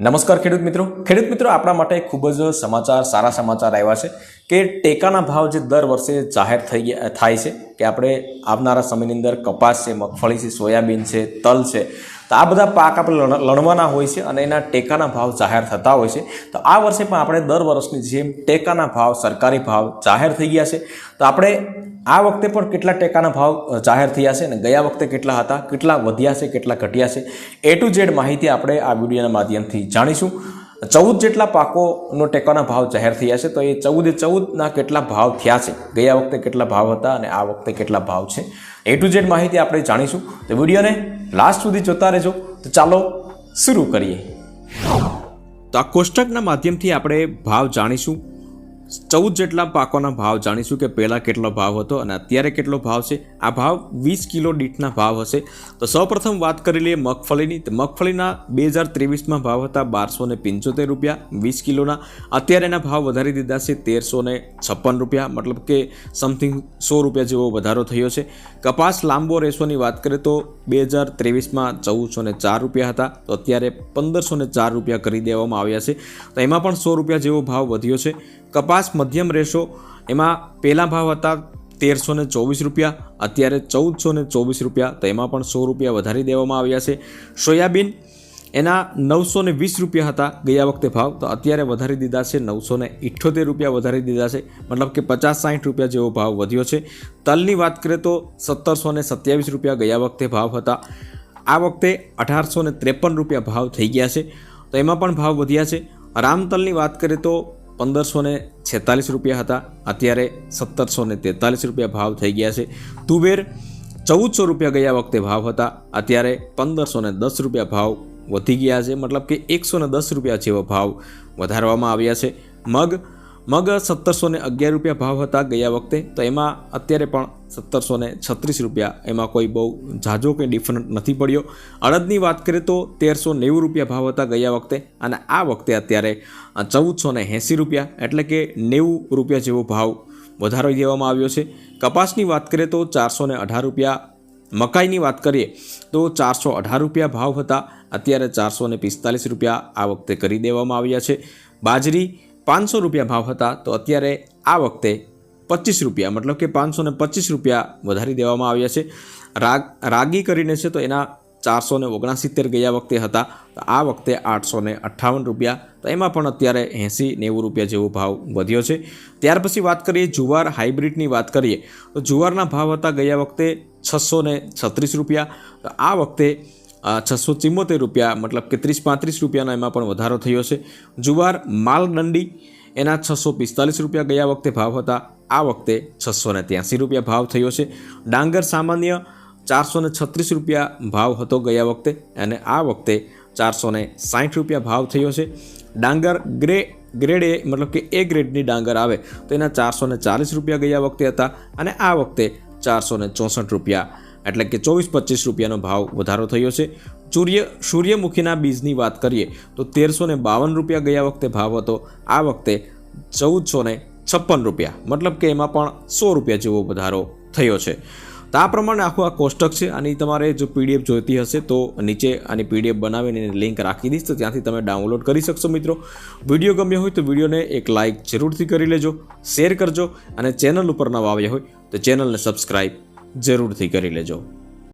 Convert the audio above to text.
નમસ્કાર ખેડૂત મિત્રો. ખેડૂત મિત્રો, આપણા માટે ખૂબ જ સમાચાર, સારા સમાચાર આવ્યા છે કે ટેકાના ભાવ જે દર વર્ષે જાહેર થઈ ગયા થાય છે, કે આપણે આવનારા સમયની અંદર કપાસ છે, મગફળી છે, સોયાબીન છે, તલ છે તો આ બધા પાક આપણે લણ- લણવાના હોય છે અને એના ટેકાના ભાવ જાહેર થતા હોય છે. તો આ વર્ષે પણ આપણે દર વર્ષની જેમ ટેકાના ભાવ, સરકારી ભાવ જાહેર થઈ ગયા છે. તો આપણે આ વખતે પણ કેટલા ટેકાના ભાવ જાહેર થયા છે અને ગયા વખતે કેટલા હતા, કેટલા વધ્યા છે, કેટલા ઘટ્યા છે. એ ટુ ઝેડ માહિતી આપણે આ વિડીયોના માધ્યમથી જાણીશું. ચૌદ જેટલા પાકોનો ટેકાના ભાવ જાહેર થયા છે, તો એ ચૌદે ચૌદના કેટલા ભાવ થયા છે? ગયા વખતે કેટલા ભાવ હતા અને આ વખતે કેટલા ભાવ છે? એ ટુ ઝેડ માહિતી આપણે જાણીશું. તો વિડીયોને લાસ્ટ સુધી જોતા રહેજો. તો ચાલો શરૂ કરીએ. તો આ કોષ્ટકના માધ્યમથી આપણે ભાવ જાણીશું. ચૌદ જેટલા પાકોના ભાવ જાણીશું કે પહેલાં કેટલો ભાવ હતો અને અત્યારે કેટલો ભાવ છે? આ ભાવ વીસ કિલો દીઠના ભાવ હશે. તો સૌપ્રથમ વાત કરી લઈએ મગફળીની. તો મગફળીના બે હજાર ત્રેવીસમાં ભાવ હતા બારસો ને પંચોતેર રૂપિયા વીસ કિલોના. અત્યારે એના ભાવ વધારી દીધા છે તેરસો ને છપ્પન રૂપિયા. મતલબ કે સમથિંગ સો રૂપિયા જેવો વધારો થયો છે. કપાસ લાંબો રેશોની વાત કરીએ તો બે હજાર ત્રેવીસમાં ચૌદસો ને ચાર રૂપિયા હતા. તો અત્યારે પંદરસો ને ચાર રૂપિયા કરી દેવામાં આવ્યા છે. તો એમાં પણ સો રૂપિયા જેવો ભાવ વધ્યો છે. કપાસ મધ્યમ રેશો. એમાં પહેલા ભાવ હતા તેરસો ને ચોવીસ રૂપિયા, અત્યારે ચૌદસો ને ચોવીસ રૂપિયા, તો એમાં પણ સો રૂપિયા વધારી દેવામાં આવ્યા છે. સોયાબીન એના નવસો ને વીસ રૂપિયા હતા ગયા વખતે ભાવ, તો અત્યારે વધારી દીધા છે નવસો ને ઇઠ્યોતેર રૂપિયા વધારી દીધા છે. મતલબ કે પચાસ સાઠ રૂપિયા જેવો ભાવ વધ્યો છે. તલની વાત કરીએ તો સત્તરસો ને સત્યાવીસ રૂપિયા ગયા વખતે ભાવ હતા. આ વખતે અઢારસો ને ત્રેપન રૂપિયા ભાવ થઈ ગયા છે. તો એમાં પણ ભાવ વધ્યા છે. રામતલની વાત કરીએ તો પંદરસો ને છેતાલીસ રૂપિયા હતા. અત્યારે સત્તરસો ને તેતાલીસ રૂપિયા ભાવ થઈ ગયા છે. તુવેર ચૌદસો રૂપિયા ગયા વખતે ભાવ હતા. અત્યારે પંદરસો ને દસ રૂપિયા ભાવ વધી ગયા છે. મતલબ કે એકસો ને દસ રૂપિયા જેવો ભાવ વધારવામાં આવ્યા છે. મગ મગ સત્તરસો ને અગિયાર રૂપિયા ભાવ હતા ગયા વખતે, તો એમાં અત્યારે પણ સત્તરસો ને છત્રીસ રૂપિયા એમાં કોઈ બહુ ઝાઝો કંઈ ડિફરન્ટ નથી પડ્યો. અડદની વાત કરીએ તો તેરસો નેવું રૂપિયા ભાવ હતા ગયા વખતે અને આ વખતે અત્યારે ચૌદસો ને એંસી રૂપિયા, એટલે કે નેવું રૂપિયા જેવો ભાવ વધારો દેવામાં આવ્યો છે. કપાસની વાત કરીએ તો ચારસો ને અઢાર રૂપિયા. મકાઈની વાત કરીએ તો ચારસો અઢાર રૂપિયા ભાવ હતા. અત્યારે ચારસો ને પિસ્તાલીસ રૂપિયા આ વખતે કરી દેવામાં આવ્યા છે. બાજરી પાંચસો રૂપિયા ભાવ હતા, તો અત્યારે આ વખતે પચીસ રૂપિયા, મતલબ કે પાંચસો ને પચીસ રૂપિયા વધારી દેવામાં આવ્યા છે. રાગ, રાગી કરીને છે તો એના ચારસો ને ઓગણસિત્તેર ગયા વખતે હતા, તો આ વખતે આઠસો ને અઠ્ઠાવન રૂપિયા, તો એમાં પણ અત્યારે એંસી નેવું રૂપિયા જેવો ભાવ વધ્યો છે. ત્યાર પછી વાત કરીએ જુવાર હાઇબ્રિડની વાત કરીએ, તો જુવારના ભાવ હતા ગયા વખતે છસો ને છત્રીસ રૂપિયા, તો આ વખતે છસો ચિમ્મોતેર રૂપિયા, મતલબ કે ત્રીસ પાંત્રીસ રૂપિયાના એમાં પણ વધારો થયો છે. જુવાર માલદંડી એના છસો પિસ્તાલીસ રૂપિયા ગયા વખતે ભાવ હતા. આ વખતે છસો ને ત્યાંસી રૂપિયા ભાવ થયો છે. ડાંગર સામાન્ય ચારસો ને છત્રીસ રૂપિયા ભાવ હતો ગયા વખતે અને આ વખતે ચારસો ને સાઠ રૂપિયા ભાવ થયો છે. ડાંગર ગ્રે, ગ્રેડ એ મતલબ કે એ ગ્રેડની ડાંગર આવે તો એના ચારસો ચાલીસ રૂપિયા ગયા વખતે હતા અને આ વખતે ચારસો ચોસઠ રૂપિયા એટલે કે ચોવીસ પચીસ રૂપિયાનો ભાવ વધારો થયો છે. સૂર્ય સૂર્યમુખીના બીજની વાત કરીએ તો તેરસો ને બાવન રૂપિયા ગયા વખતે ભાવ હતો. આ વખતે ચૌદસો ને છપ્પન રૂપિયા. મતલબ કે એમાં પણ સો રૂપિયા જેવો વધારો થયો છે. તો આ પ્રમાણે આખું આ કોષ્ટક છે. આની તમારે જો પીડીએફ જોઈતી હશે તો નીચે આની પીડીએફ બનાવીને એની લિંક રાખી દઈશ. તો ત્યાંથી તમે ડાઉનલોડ કરી શકશો મિત્રો. વીડિયો ગમ્યો હોય તો વિડીયોને એક લાઇક જરૂરથી કરી લેજો, શેર કરજો અને ચેનલ ઉપર નવા આવ્યા હોય તો ચેનલને સબસ્ક્રાઈબ જરૂરથી કરી લેજો.